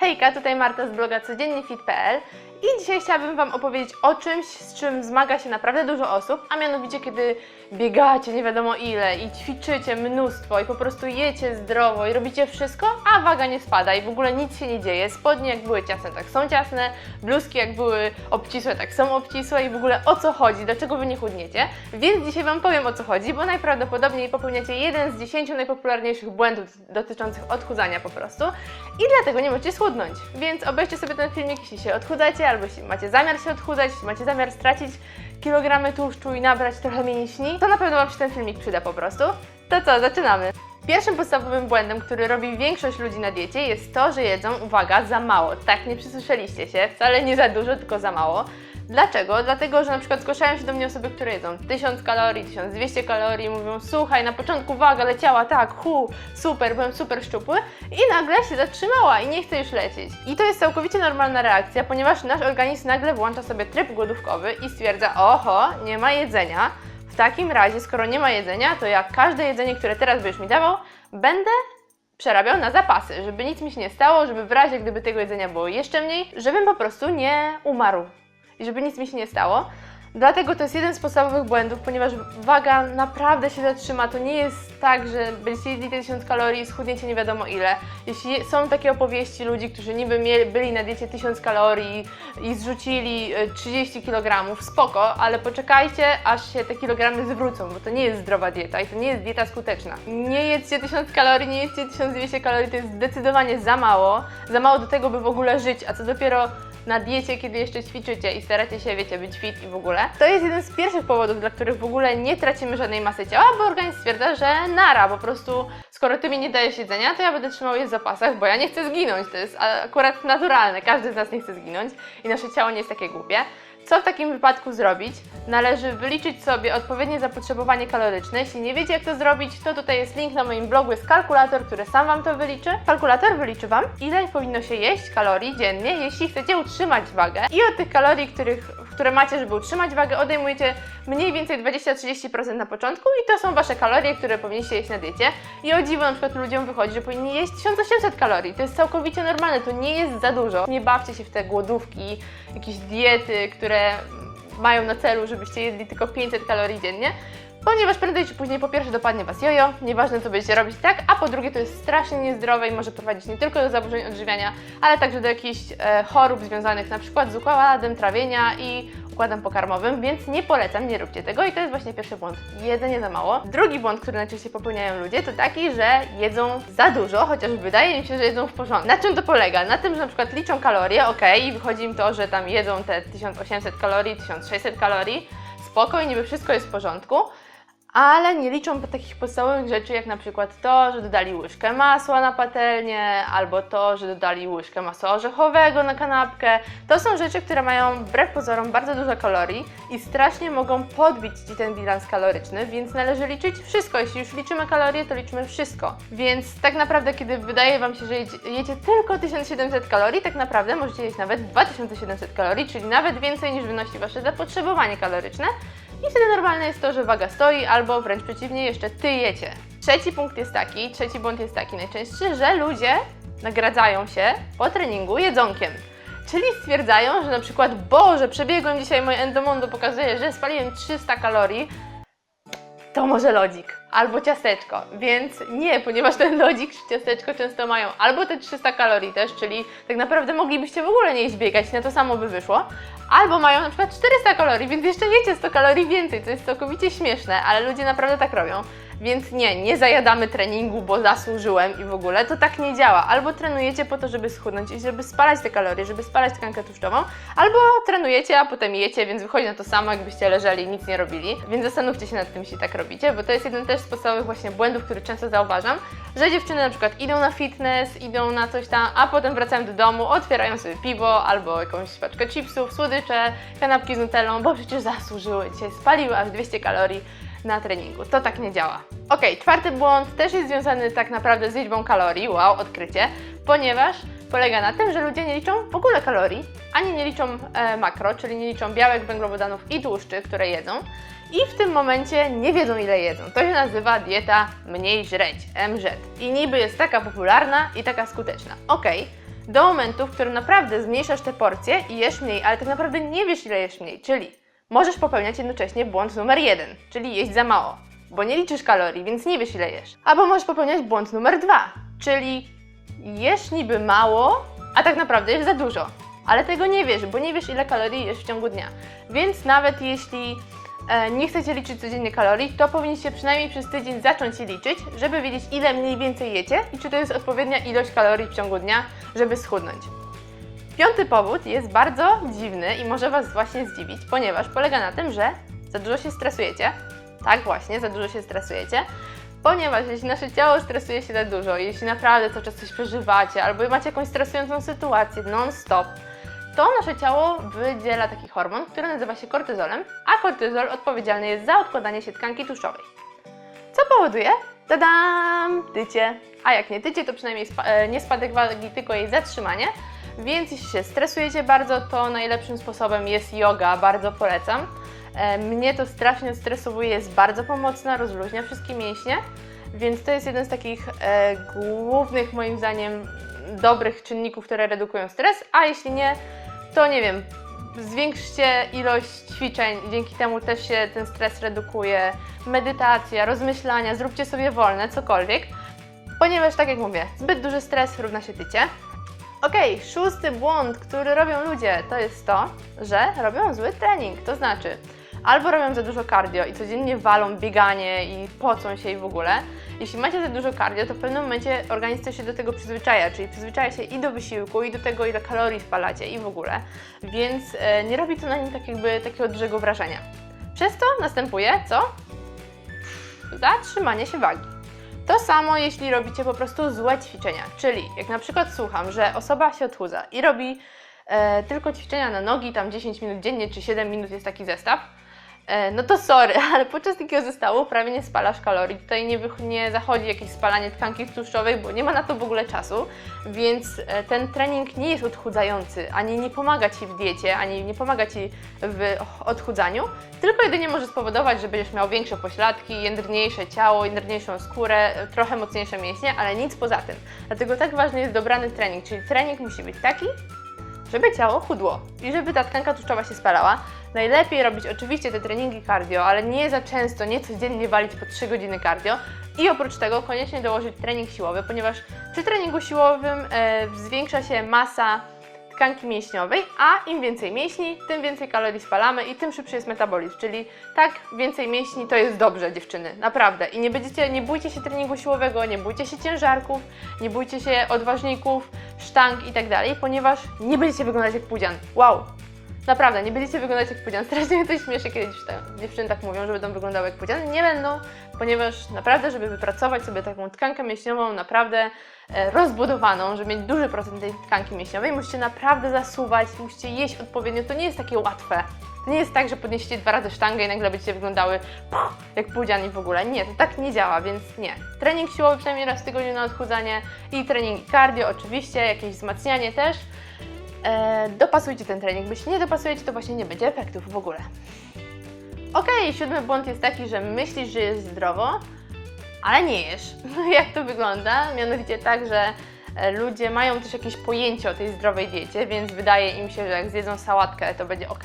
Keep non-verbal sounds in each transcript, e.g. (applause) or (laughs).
Hejka, tutaj Marta z bloga codzienniefit.pl i dzisiaj chciałabym Wam opowiedzieć o czymś, z czym zmaga się naprawdę dużo osób, a mianowicie kiedy biegacie nie wiadomo ile i ćwiczycie mnóstwo i po prostu jecie zdrowo i robicie wszystko, a waga nie spada i w ogóle nic się nie dzieje. Spodnie jak były ciasne, tak są ciasne, bluzki jak były obcisłe, tak są obcisłe i w ogóle o co chodzi, dlaczego Wy nie chudniecie. Więc dzisiaj Wam powiem o co chodzi, bo najprawdopodobniej popełniacie jeden z 10 najpopularniejszych błędów dotyczących odchudzania po prostu i dlatego nie możecie schudnąć. Więc obejrzcie sobie ten filmik, jeśli się odchudzacie, albo jeśli macie zamiar się odchudzać, jeśli macie zamiar stracić kilogramy tłuszczu i nabrać trochę mięśni, to na pewno Wam się ten filmik przyda po prostu. To co, zaczynamy. Pierwszym podstawowym błędem, który robi większość ludzi na diecie jest to, że jedzą, uwaga, za mało. Tak, nie przysłyszeliście się, wcale nie za dużo, tylko za mało. Dlaczego? Dlatego, że na przykład zgłaszają się do mnie osoby, które jedzą 1000 kalorii, 1200 kalorii mówią słuchaj, na początku waga leciała tak, hu, super, byłem super szczupły i nagle się zatrzymała i nie chce już lecieć. I to jest całkowicie normalna reakcja, ponieważ nasz organizm nagle włącza sobie tryb głodówkowy i stwierdza, oho, nie ma jedzenia. W takim razie, skoro nie ma jedzenia, to jak każde jedzenie, które teraz będziesz mi dawał, będę przerabiał na zapasy, żeby nic mi się nie stało, żeby w razie gdyby tego jedzenia było jeszcze mniej, żebym po prostu nie umarł i żeby nic mi się nie stało. Dlatego to jest jeden z podstawowych błędów, ponieważ waga naprawdę się zatrzyma. To nie jest tak, że będziecie jedli te 1000 kalorii i schudniecie nie wiadomo ile. Jeśli są takie opowieści ludzi, którzy niby mieli, byli na diecie 1000 kalorii i zrzucili y, 30 kg, spoko, ale poczekajcie, aż się te kilogramy zwrócą, bo to nie jest zdrowa dieta i to nie jest dieta skuteczna. Nie jedzcie 1000 kalorii, nie jedzcie 1200 kalorii, to jest zdecydowanie za mało. Za mało do tego, by w ogóle żyć, a co dopiero na diecie, kiedy jeszcze ćwiczycie i staracie się, wiecie, być fit i w ogóle. To jest jeden z pierwszych powodów, dla których w ogóle nie tracimy żadnej masy ciała, bo organizm stwierdza, że nara, po prostu skoro ty mi nie dajesz jedzenia, to ja będę trzymał je w zapasach, bo ja nie chcę zginąć. To jest akurat naturalne, każdy z nas nie chce zginąć i nasze ciało nie jest takie głupie. Co w takim wypadku zrobić? Należy wyliczyć sobie odpowiednie zapotrzebowanie kaloryczne. Jeśli nie wiecie, jak to zrobić, to tutaj jest link na moim blogu, jest kalkulator, który sam Wam to wyliczy. Kalkulator wyliczy Wam, ile powinno się jeść kalorii dziennie, jeśli chcecie utrzymać wagę. I od tych kalorii, których, które macie, żeby utrzymać wagę, odejmujecie mniej więcej 20-30% na początku i to są Wasze kalorie, które powinniście jeść na diecie. I o dziwo na przykład ludziom wychodzi, że powinni jeść 1800 kalorii. To jest całkowicie normalne, to nie jest za dużo. Nie bawcie się w te głodówki, jakieś diety, które mają na celu, żebyście jedli tylko 500 kalorii dziennie, ponieważ prędzej czy później po pierwsze dopadnie Was jojo, nieważne co będziecie robić tak, a po drugie to jest strasznie niezdrowe i może prowadzić nie tylko do zaburzeń odżywiania, ale także do jakichś e, chorób związanych na przykład z układem trawienia i układem pokarmowym, więc nie polecam, nie róbcie tego i to jest właśnie pierwszy błąd. Jedzenie za mało. Drugi błąd, który najczęściej popełniają ludzie, to taki, że jedzą za dużo, chociaż wydaje im się, że jedzą w porządku. Na czym to polega? Na tym, że na przykład liczą kalorie, ok, i wychodzi im to, że tam jedzą te 1800 kalorii, 1600 kalorii, spoko i niby wszystko jest w porządku, ale nie liczą takich podstawowych rzeczy, jak na przykład to, że dodali łyżkę masła na patelnię, albo to, że dodali łyżkę masła orzechowego na kanapkę. To są rzeczy, które mają wbrew pozorom bardzo dużo kalorii i strasznie mogą podbić Ci ten bilans kaloryczny, więc należy liczyć wszystko. Jeśli już liczymy kalorie, to liczymy wszystko. Więc tak naprawdę, kiedy wydaje Wam się, że jecie, tylko 1700 kalorii, tak naprawdę możecie jeść nawet 2700 kalorii, czyli nawet więcej niż wynosi Wasze zapotrzebowanie kaloryczne. I wtedy normalne jest to, że waga stoi, albo wręcz przeciwnie, jeszcze ty jecie. Trzeci punkt jest taki, trzeci błąd jest taki najczęstszy, że ludzie nagradzają się po treningu jedzonkiem. Czyli stwierdzają, że na przykład, Boże, przebiegłem dzisiaj moje endomondo, pokazuje, że spaliłem 300 kalorii, to może lodzik albo ciasteczko. Więc nie, ponieważ ten lodzik czy ciasteczko często mają albo te 300 kalorii też, czyli tak naprawdę moglibyście w ogóle nie iść na to samo by wyszło, albo mają na przykład 400 kalorii, więc jeszcze jecie 100 kalorii więcej, to jest całkowicie śmieszne, ale ludzie naprawdę tak robią. Więc nie, nie zajadamy treningu, bo zasłużyłem i w ogóle to tak nie działa. Albo trenujecie po to, żeby schudnąć i żeby spalać te kalorie, żeby spalać tkankę tłuszczową, albo trenujecie, a potem jecie, więc wychodzi na to samo, jakbyście leżeli i nic nie robili. Więc zastanówcie się nad tym, jeśli tak robicie, bo to jest jeden też z podstawowych właśnie błędów, który często zauważam, że dziewczyny na przykład idą na fitness, idą na coś tam, a potem wracają do domu, otwierają sobie piwo albo jakąś paczkę chipsów, słodycze, kanapki z nutellą, bo przecież zasłużyły dzisiaj, spaliły aż 200 kalorii na treningu. To tak nie działa. Ok, czwarty błąd też jest związany tak naprawdę z liczbą kalorii, wow, odkrycie, ponieważ polega na tym, że ludzie nie liczą w ogóle kalorii, ani nie liczą e, makro, czyli nie liczą białek, węglowodanów i tłuszczy, które jedzą. I w tym momencie nie wiedzą ile jedzą. To się nazywa dieta mniej żreć, MZ. I niby jest taka popularna i taka skuteczna. Ok, do momentu, w którym naprawdę zmniejszasz te porcje i jesz mniej, ale tak naprawdę nie wiesz, ile jesz mniej. Czyli możesz popełniać jednocześnie błąd numer jeden, czyli jeść za mało, bo nie liczysz kalorii, więc nie wiesz, ile jesz. Albo możesz popełniać błąd numer dwa, czyli jesz niby mało, a tak naprawdę jesz za dużo. Ale tego nie wiesz, bo nie wiesz, ile kalorii jesz w ciągu dnia. Więc nawet jeśli e, nie chcecie liczyć codziennie kalorii, to powinniście przynajmniej przez tydzień zacząć je liczyć, żeby wiedzieć, ile mniej więcej jecie i czy to jest odpowiednia ilość kalorii w ciągu dnia, żeby schudnąć. Piąty powód jest bardzo dziwny i może Was właśnie zdziwić, ponieważ polega na tym, że za dużo się stresujecie. Tak właśnie, za dużo się stresujecie. Ponieważ jeśli nasze ciało stresuje się za dużo, jeśli naprawdę cały czas coś przeżywacie, albo macie jakąś stresującą sytuację non-stop, to nasze ciało wydziela taki hormon, który nazywa się kortyzolem, a kortyzol odpowiedzialny jest za odkładanie się tkanki tłuszczowej. Co powoduje? Tadam! Tycie. A jak nie tycie, to przynajmniej spa- e, nie spadek wagi, tylko jej zatrzymanie. Więc jeśli się stresujecie bardzo, to najlepszym sposobem jest yoga, bardzo polecam. E, Mnie to strasznie stresowuje, jest bardzo pomocna, rozluźnia wszystkie mięśnie, więc to jest jeden z takich e, głównych moim zdaniem dobrych czynników, które redukują stres, a jeśli nie, to nie wiem, zwiększcie ilość ćwiczeń, dzięki temu też się ten stres redukuje, medytacja, rozmyślania, zróbcie sobie wolne, cokolwiek, ponieważ tak jak mówię, zbyt duży stres równa się tycie. Okej, szósty błąd, który robią ludzie, to jest to, że robią zły trening. To znaczy, albo robią za dużo cardio i codziennie walą bieganie i pocą się i w ogóle. Jeśli macie za dużo cardio, to w pewnym momencie organizm się do tego przyzwyczaja, czyli przyzwyczaja się i do wysiłku, i do tego, ile kalorii spalacie i w ogóle. Więc e, nie robi to na nim tak jakby takiego dużego wrażenia. Przez to następuje co? Zatrzymanie się wagi. To samo, jeśli robicie po prostu złe ćwiczenia, czyli jak na przykład słucham, że osoba się odchudza i robi e, tylko ćwiczenia na nogi, tam 10 minut dziennie czy 7 minut jest taki zestaw, no to sorry, (laughs) ale podczas takiego zestawu prawie nie spalasz kalorii. Tutaj nie, nie zachodzi jakieś spalanie tkanki tłuszczowej, bo nie ma na to w ogóle czasu, więc e, ten trening nie jest odchudzający, ani nie pomaga Ci w diecie, ani nie pomaga Ci w odchudzaniu, tylko jedynie może spowodować, że będziesz miał większe pośladki, jędrniejsze ciało, jędrniejszą skórę, trochę mocniejsze mięśnie, ale nic poza tym. Dlatego tak ważny jest dobrany trening, czyli trening musi być taki, żeby ciało chudło i żeby ta tkanka tłuszczowa się spalała. Najlepiej robić oczywiście te treningi cardio, ale nie za często, nie codziennie walić po 3 godziny cardio. I oprócz tego koniecznie dołożyć trening siłowy, ponieważ przy treningu siłowym e, zwiększa się masa tkanki mięśniowej, a im więcej mięśni, tym więcej kalorii spalamy i tym szybszy jest metabolizm. Czyli tak, więcej mięśni to jest dobrze, dziewczyny, naprawdę. I nie będziecie, nie bójcie się treningu siłowego, nie bójcie się ciężarków, nie bójcie się odważników, sztang i tak dalej, ponieważ nie będziecie wyglądać jak pudzian. Wow! Naprawdę, nie będziecie wyglądać jak pudzian. Strasznie mnie to śmieszy, kiedy dziewczyny, tak mówią, że będą wyglądały jak pudzian. Nie będą, ponieważ naprawdę, żeby wypracować sobie taką tkankę mięśniową naprawdę e, rozbudowaną, żeby mieć duży procent tej tkanki mięśniowej, musicie naprawdę zasuwać, musicie jeść odpowiednio. To nie jest takie łatwe. To nie jest tak, że podniesiecie dwa razy sztangę i nagle będziecie wyglądały puh, jak pudzian i w ogóle. Nie, to tak nie działa, więc nie. Trening siłowy przynajmniej raz w tygodniu na odchudzanie i trening cardio oczywiście, jakieś wzmacnianie też. E, dopasujcie ten trening, jeśli nie dopasujecie, to właśnie nie będzie efektów w ogóle. Okej, siódmy błąd jest taki, że myślisz, że jest zdrowo, ale nie jesz. (laughs) Jak to wygląda? Mianowicie tak, że e, ludzie mają też jakieś pojęcie o tej zdrowej diecie, więc wydaje im się, że jak zjedzą sałatkę, to będzie ok.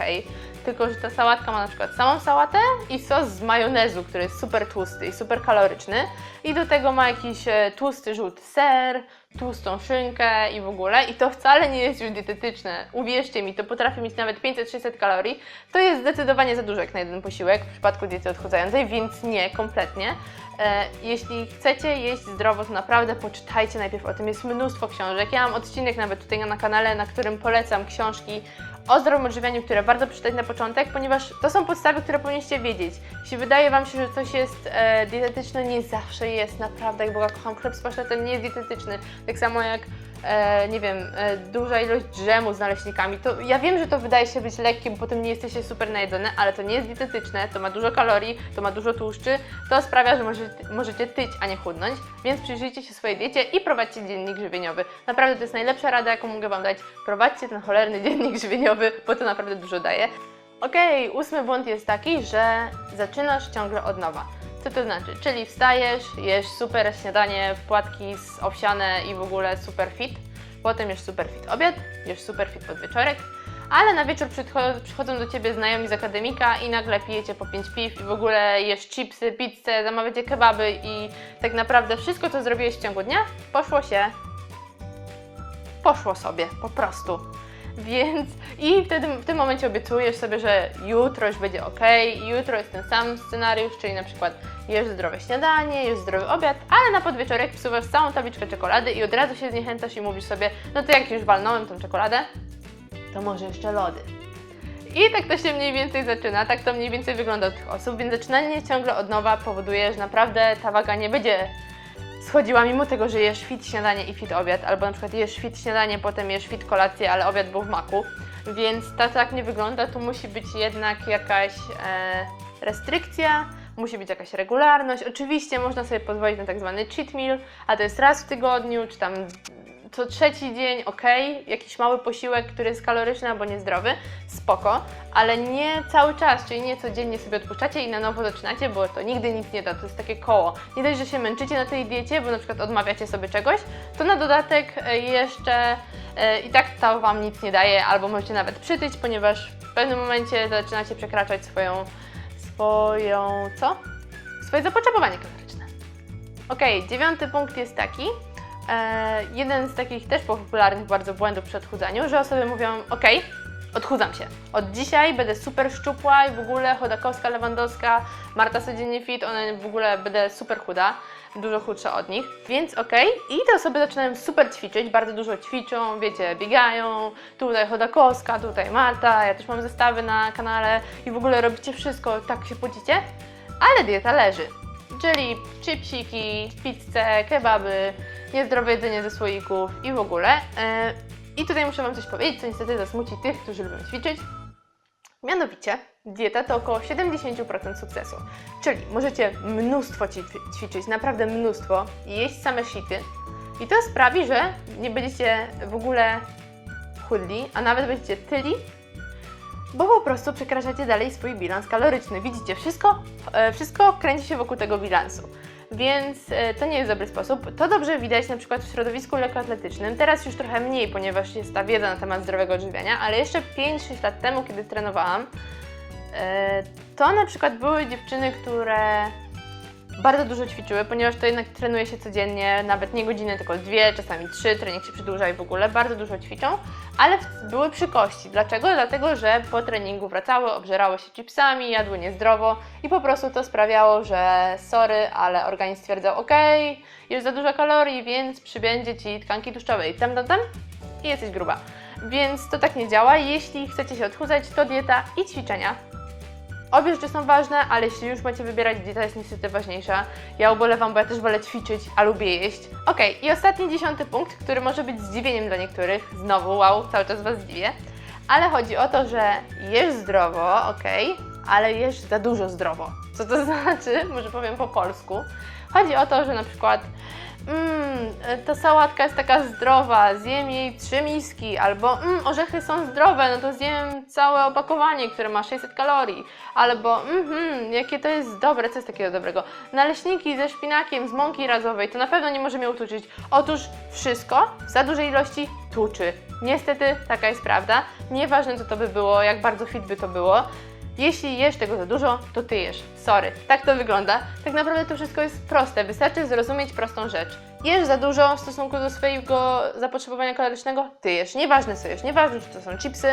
Tylko, że ta sałatka ma na przykład samą sałatę i sos z majonezu, który jest super tłusty i super kaloryczny. I do tego ma jakiś e, tłusty, żółty ser, tłustą szynkę i w ogóle. I to wcale nie jest już dietetyczne. Uwierzcie mi, to potrafi mieć nawet 500-600 kalorii. To jest zdecydowanie za dużo jak na jeden posiłek w przypadku diety odchudzającej, więc nie, kompletnie. E, jeśli chcecie jeść zdrowo, to naprawdę poczytajcie najpierw o tym. Jest mnóstwo książek. Ja mam odcinek nawet tutaj na kanale, na którym polecam książki o zdrowym odżywianiu, które warto przeczytać na początek, ponieważ to są podstawy, które powinniście wiedzieć. Jeśli wydaje Wam się, że coś jest e, dietetyczne, nie zawsze jest, naprawdę, jak Boga kocham, chleb z pasztetem nie jest dietetyczny. Tak samo jak, e, nie wiem, e, duża ilość drzemu z naleśnikami. To ja wiem, że to wydaje się być lekkie, bo potem nie jesteście super najedzone, ale to nie jest dietetyczne, to ma dużo kalorii, to ma dużo tłuszczy, to sprawia, że możecie, możecie tyć, a nie chudnąć, więc przyjrzyjcie się swojej diecie i prowadźcie dziennik żywieniowy. Naprawdę to jest najlepsza rada, jaką mogę Wam dać. Prowadźcie ten cholerny dziennik żywieniowy, bo to naprawdę dużo daje. Okej, ósmy błąd jest taki, że zaczynasz ciągle od nowa. Co to znaczy? Czyli wstajesz, jesz super śniadanie, płatki z owsiane i w ogóle super fit. potem jesz super fit obiad, jesz super fit podwieczorek, ale na wieczór przycho- przychodzą do ciebie znajomi z akademika i nagle pijecie po 5 piw i w ogóle jesz chipsy, pizzę, zamawiacie kebaby i tak naprawdę wszystko, co zrobiłeś w ciągu dnia, poszło się poszło sobie, po prostu. Więc i wtedy w tym momencie obiecujesz sobie, że jutro już będzie ok, jutro jest ten sam scenariusz, czyli na przykład jesz zdrowe śniadanie, jesz zdrowy obiad, ale na podwieczorek wsuwasz całą tabliczkę czekolady i od razu się zniechęcasz i mówisz sobie, no to jak już walnąłem tą czekoladę, to może jeszcze lody. I tak to się mniej więcej zaczyna, tak to mniej więcej wygląda u tych osób, więc zaczynanie ciągle od nowa powoduje, że naprawdę ta waga nie będzie schodziła mimo tego, że jesz fit śniadanie i fit obiad, albo na przykład jesz fit śniadanie, potem jesz fit kolację, ale obiad był w maku, więc to tak nie wygląda, tu musi być jednak jakaś e, restrykcja, musi być jakaś regularność. Oczywiście można sobie pozwolić na tak zwany cheat meal, a to jest raz w tygodniu, czy tam co trzeci dzień, ok, jakiś mały posiłek, który jest kaloryczny albo niezdrowy, spoko, ale nie cały czas, czyli nie codziennie sobie odpuszczacie i na nowo zaczynacie, bo to nigdy nic nie da, to jest takie koło. Nie dość, że się męczycie na tej diecie, bo na przykład odmawiacie sobie czegoś, to na dodatek e, jeszcze e, i tak to Wam nic nie daje, albo możecie nawet przytyć, ponieważ w pewnym momencie zaczynacie przekraczać swoją, swoją, co? Swoje zapotrzebowanie kaloryczne. Okej, dziewiąty punkt jest taki, e, jeden z takich też popularnych bardzo błędów przy odchudzaniu, że osoby mówią, ok, odchudzam się. Od dzisiaj będę super szczupła i w ogóle Chodakowska, Lewandowska, Marta Codziennie Fit, one w ogóle będę super chuda, dużo chudsza od nich, więc ok. I te osoby zaczynają super ćwiczyć, bardzo dużo ćwiczą, wiecie, biegają, tutaj Chodakowska, tutaj Marta, ja też mam zestawy na kanale i w ogóle robicie wszystko, tak się pocicie, ale dieta leży. Czyli chipsiki, pizzę, kebaby, niezdrowe jedzenie ze słoików i w ogóle. Yy, I tutaj muszę Wam coś powiedzieć, co niestety zasmuci tych, którzy lubią ćwiczyć. Mianowicie, dieta to około 70% sukcesu. Czyli możecie mnóstwo ćwi- ćwiczyć, naprawdę mnóstwo, jeść same shity. I to sprawi, że nie będziecie w ogóle chudli, a nawet będziecie tyli, bo po prostu przekraczacie dalej swój bilans kaloryczny. Widzicie, wszystko, e, wszystko kręci się wokół tego bilansu. Więc e, to nie jest dobry sposób. To dobrze widać na przykład w środowisku lekkoatletycznym. Teraz już trochę mniej, ponieważ jest ta wiedza na temat zdrowego odżywiania, ale jeszcze 5-6 lat temu, kiedy trenowałam, e, to na przykład były dziewczyny, które bardzo dużo ćwiczyły, ponieważ to jednak trenuje się codziennie, nawet nie godzinę, tylko dwie, czasami trzy, trening się przedłuża i w ogóle bardzo dużo ćwiczą, ale były przy kości. Dlaczego? Dlatego, że po treningu wracały, obżerały się chipsami, jadły niezdrowo i po prostu to sprawiało, że sorry, ale organizm stwierdzał, ok, jest za dużo kalorii, więc przybędzie Ci tkanki tłuszczowej, tam, tam, tam i jesteś gruba. Więc to tak nie działa. Jeśli chcecie się odchudzać, to dieta i ćwiczenia. Obie rzeczy są ważne, ale jeśli już macie wybierać, dieta jest niestety ważniejsza. Ja ubolewam, bo ja też wolę ćwiczyć, a lubię jeść. Okej, i ostatni dziesiąty punkt, który może być zdziwieniem dla niektórych. Znowu, wow, cały czas Was zdziwię. Ale chodzi o to, że jesz zdrowo, okej, ale jesz za dużo zdrowo. Co to (laughs) znaczy? Może powiem po polsku. Chodzi o to, że na przykład mmm, ta sałatka jest taka zdrowa, zjem jej trzy miski, albo mmm, orzechy są zdrowe, no to zjem całe opakowanie, które ma 600 kalorii, albo mhm, jakie to jest dobre, co jest takiego dobrego? Naleśniki ze szpinakiem, z mąki razowej, to na pewno nie może mnie utuczyć. Otóż wszystko w za dużej ilości tuczy. Niestety taka jest prawda. Nieważne co to by było, jak bardzo fit by to było. Jeśli jesz tego za dużo, to ty jesz. Sorry, tak to wygląda. Tak naprawdę to wszystko jest proste. Wystarczy zrozumieć prostą rzecz. Jesz za dużo w stosunku do swojego zapotrzebowania kalorycznego, ty jesz. Nieważne co jesz, nieważne czy to są chipsy,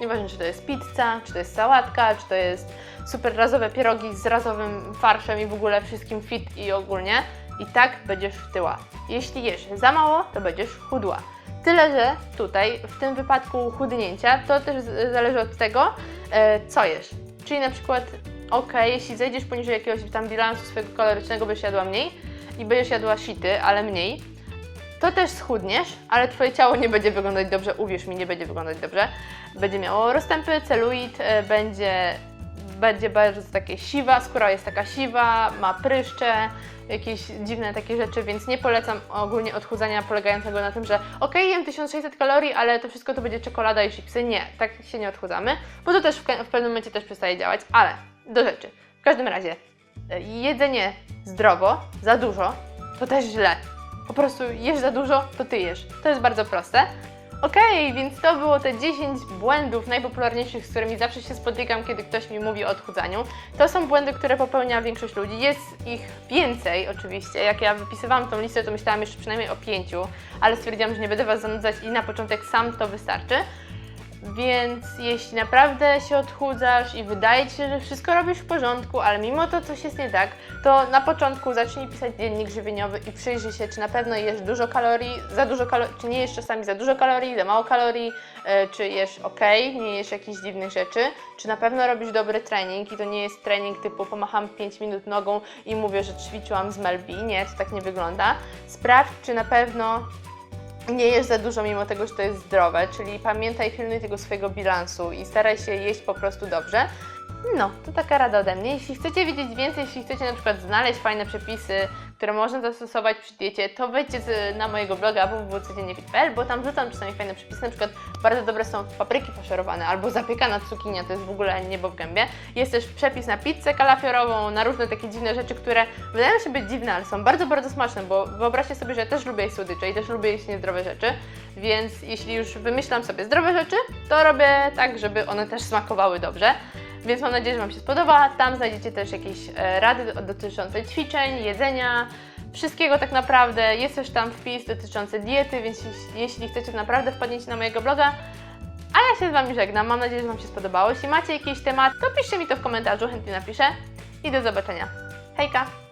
nieważne czy to jest pizza, czy to jest sałatka, czy to jest super razowe pierogi z razowym farszem i w ogóle wszystkim fit i ogólnie. I tak będziesz tyła. Jeśli jesz za mało, to będziesz chudła. Tyle, że tutaj w tym wypadku chudnięcia to też zależy od tego, co jesz. Czyli na przykład, ok, jeśli zejdziesz poniżej jakiegoś tam bilansu swojego kalorycznego, będziesz jadła mniej i będziesz jadła shity, ale mniej, to też schudniesz, ale Twoje ciało nie będzie wyglądać dobrze, uwierz mi, nie będzie wyglądać dobrze. Będzie miało rozstępy, celulit, e, będzie, będzie bardzo takie siwa, skóra jest taka siwa, ma pryszcze, jakieś dziwne takie rzeczy, więc nie polecam ogólnie odchudzania polegającego na tym, że ok, jem 1600 kalorii, ale to wszystko to będzie czekolada i chipsy. Nie, tak się nie odchudzamy, bo to też w, w pewnym momencie też przestaje działać, ale do rzeczy. W każdym razie, e, jedzenie zdrowo, za dużo, to też źle. Po prostu jesz za dużo, to ty jesz. To jest bardzo proste. Okej, więc to było te 10 błędów najpopularniejszych, z którymi zawsze się spotykam, kiedy ktoś mi mówi o odchudzaniu. To są błędy, które popełnia większość ludzi. Jest ich więcej oczywiście. Jak ja wypisywałam tą listę, to myślałam jeszcze przynajmniej o pięciu, ale stwierdziłam, że nie będę Was zanudzać i na początek sam to wystarczy. Więc jeśli naprawdę się odchudzasz i wydaje Ci się, że wszystko robisz w porządku, ale mimo to coś jest nie tak, to na początku zacznij pisać dziennik żywieniowy i przyjrzyj się, czy na pewno jesz dużo kalorii, za dużo kalorii, czy nie jesz czasami za dużo kalorii, za mało kalorii, e, czy jesz ok, nie jesz jakichś dziwnych rzeczy, czy na pewno robisz dobry trening i to nie jest trening typu pomacham 5 minut nogą i mówię, że ćwiczyłam z Melbi. Nie, to tak nie wygląda. Sprawdź, czy na pewno nie jesz za dużo, mimo tego, że to jest zdrowe, czyli pamiętaj, pilnuj tego swojego bilansu i staraj się jeść po prostu dobrze. No, to taka rada ode mnie. Jeśli chcecie wiedzieć więcej, jeśli chcecie na przykład znaleźć fajne przepisy, które można zastosować przy diecie, to wejdźcie na mojego bloga www.codzienniefit.pl, bo tam rzucam czasami fajne przepisy, na przykład bardzo dobre są papryki faszerowane albo zapiekana cukinia, to jest w ogóle niebo w gębie. Jest też przepis na pizzę kalafiorową, na różne takie dziwne rzeczy, które wydają się być dziwne, ale są bardzo, bardzo smaczne, bo wyobraźcie sobie, że ja też lubię jeść słodycze i też lubię jeść niezdrowe rzeczy, więc jeśli już wymyślam sobie zdrowe rzeczy, to robię tak, żeby one też smakowały dobrze. Więc mam nadzieję, że Wam się spodoba. Tam znajdziecie też jakieś e, rady dotyczące ćwiczeń, jedzenia, wszystkiego tak naprawdę. Jest też tam wpis dotyczący diety, więc jeśli- chcecie, naprawdę wpadnijcie na mojego bloga. A ja się z Wami żegnam. Mam nadzieję, że Wam się spodobało. Jeśli macie jakiś temat, to piszcie mi to w komentarzu, chętnie napiszę. I do zobaczenia. Hejka!